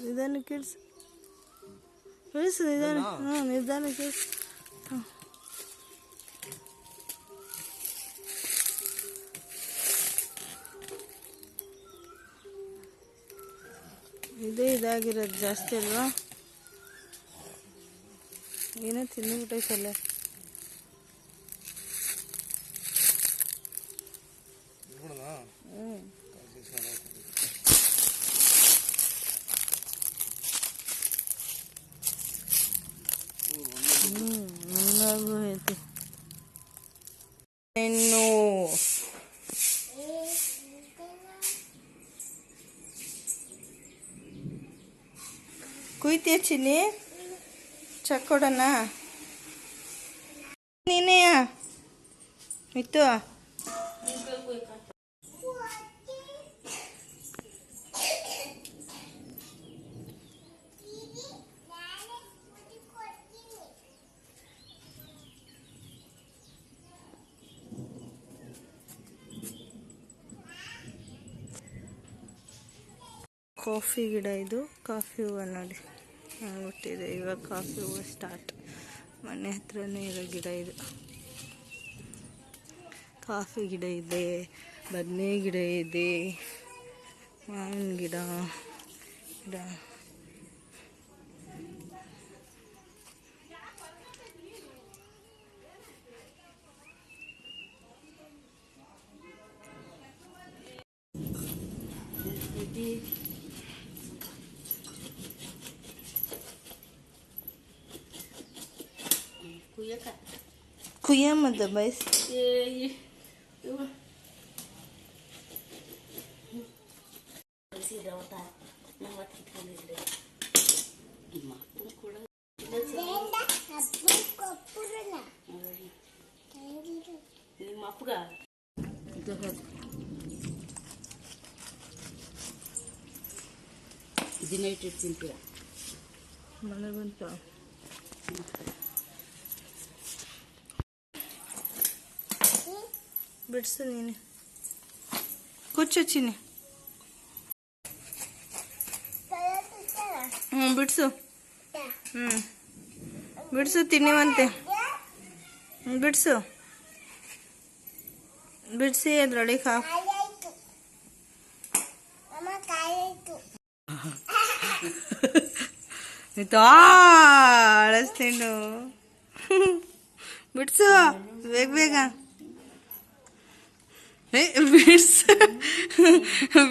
ನಿಧಾನಕ್ಕೆ ಇಳ್ಸು ಇಳಿಸು ನಿಧಾನ ನಿಧಾನಕ್ಕೆ ಇಳ್ಸು ಹಾಂ ಇದೇ ಇದಾಗಿರೋದು ಜಾಸ್ತಿ ಅಲ್ವಾ? ಏನೋ ತಿಂದ್ಬಿಟ್ಟೈತಲ್ಲ ಹ್ಞೂ ಹ್ಞೂ ಎಲ್ಲರಿಗೂ ಐತಿ ಇನ್ನು ಕುಯ್ತೀಯ ಚಿನ್ನಿ ಚಕ್ ನೀನೆಯಾ ನೀನೇ ಇತ್ತು ಕಾಫಿ ಗಿಡ ಇದು. ಕಾಫಿ ಹೂವು ನೋಡಿ. ಹುಟ್ಟಿದೆ ಇವಾಗ ಕಾಫಿ ಹೂವು ಸ್ಟಾರ್ಟ್ ಮನೆ ಹತ್ರನೇ ಇರೋ ಗಿಡ ಇದು. ಕಾಫಿ ಗಿಡ ಇದೆ. ಬದನೆ ಗಿಡ ಇದೆ. ಮಾವಿನ ಗಿಡ. ಗಿಡ. ಈ Kıyamadı biz. మాపుగా ఇది నైట్ తింటారా మన ಬಿಡ್ಸು ನೀನು ಕುಚ್ಚು ಚಿನ್ನಿ ಹ್ಞೂ ಬಿಡಿಸು. ಹ್ಞೂ ಬಿಡಿಸು, ತಿನ್ನಿವಂತೆ. ಬಿಡ್ಸು. ಬಿಡಿಸಿ ಅದ್ರೊಳಗೆ ಹಾಕು. ಆಯ್ತಾ ಬಿಡಿಸು, ಬೇಗ ಬೇಗ. ಬಿಡ್ಸು.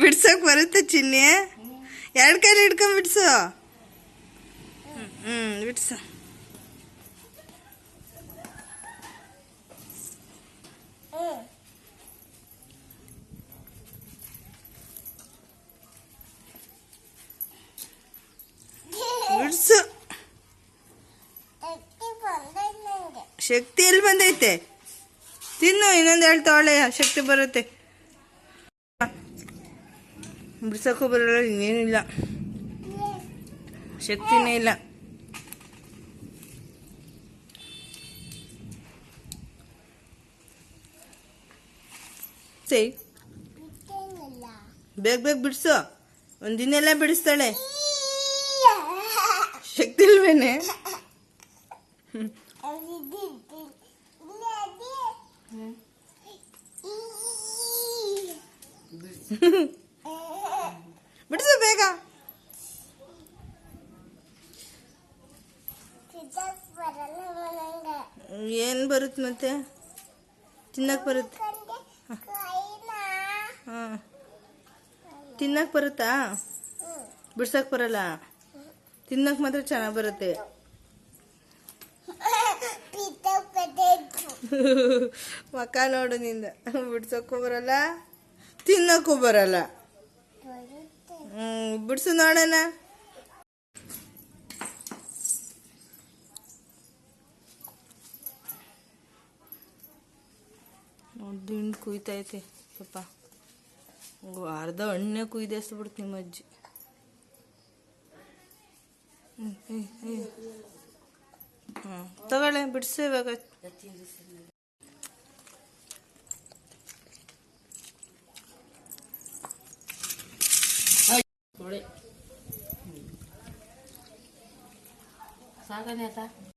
ಬಿಡ್ಸಕ್ ಬರುತ್ತೆ ಚಿನ್ನಿ. ಎರಡು ಕೈಲಿ ಹಿಡ್ಕೊಂಡ್ ಬಿಡ್ಸು. ಹ್ಞೂ ಬಿಡ್ಸು. ಬಿಡ್ಸು. ಶಕ್ತಿ ಎಲ್ಲಿ ಬಂದೈತೆ? ತಿನ್ನು ಇನ್ನೊಂದು ಎರಡು ಶಕ್ತಿ ಬರುತ್ತೆ. ಬಿಡ್ಸೋಕ್ಕೂ ಬರಲ್ಲ ಇನ್ನೇನಿಲ್ಲ. ಶಕ್ತಿನೇ ಇಲ್ಲ. ಬೇಗ ಬೇಗ ಬಿಡಿಸು. ಒಂದಿನೆಲ್ಲ ಬಿಡಿಸ್ತಾಳೆ. ಶಕ್ತಿ ಇಲ್ವೇನೆ? ಬಿಡಿಸು ಬೇಗ. ಏನು ಬರುತ್ತೆ ಮತ್ತೆ? ತಿನ್ನಕ್ಕೆ ಬರುತ್ತೆ ಹಾಂ. ತಿನ್ನಕ್ಕೆ ಬರುತ್ತಾ? ಬಿಡ್ಸಕ್ಕೆ ಬರಲ್ಲ? ತಿನ್ನಕ್ಕೆ ಮಾತ್ರ ಚೆನ್ನಾಗಿ ಬರುತ್ತೆ. ಮಕ್ಕ ನೋಡು ನಿಂದ. ಬಿಡ್ಸಕ್ಕೂ ಬರಲ್ಲ. ತಿನ್ನಕ್ಕೂ ಬರಲ್ಲ. ಹ್ಞೂ ಬಿಡ್ಸು ನೋಡೋಣ. ದಿಂಡು ಕುಯ್ತೈತೆ, ಪಾಪ. ಅರ್ಧ ಹಣ್ಣೆ ಕುಯ್ದು ಎಸ್ಬಿಡ್ತು ನಿಮ್ಮ ಅಜ್ಜಿ. ಹ್ಞೂ ತಗೊಳ್ಳೆ, ಬಿಡಿಸು ಇವಾಗ. 三点三。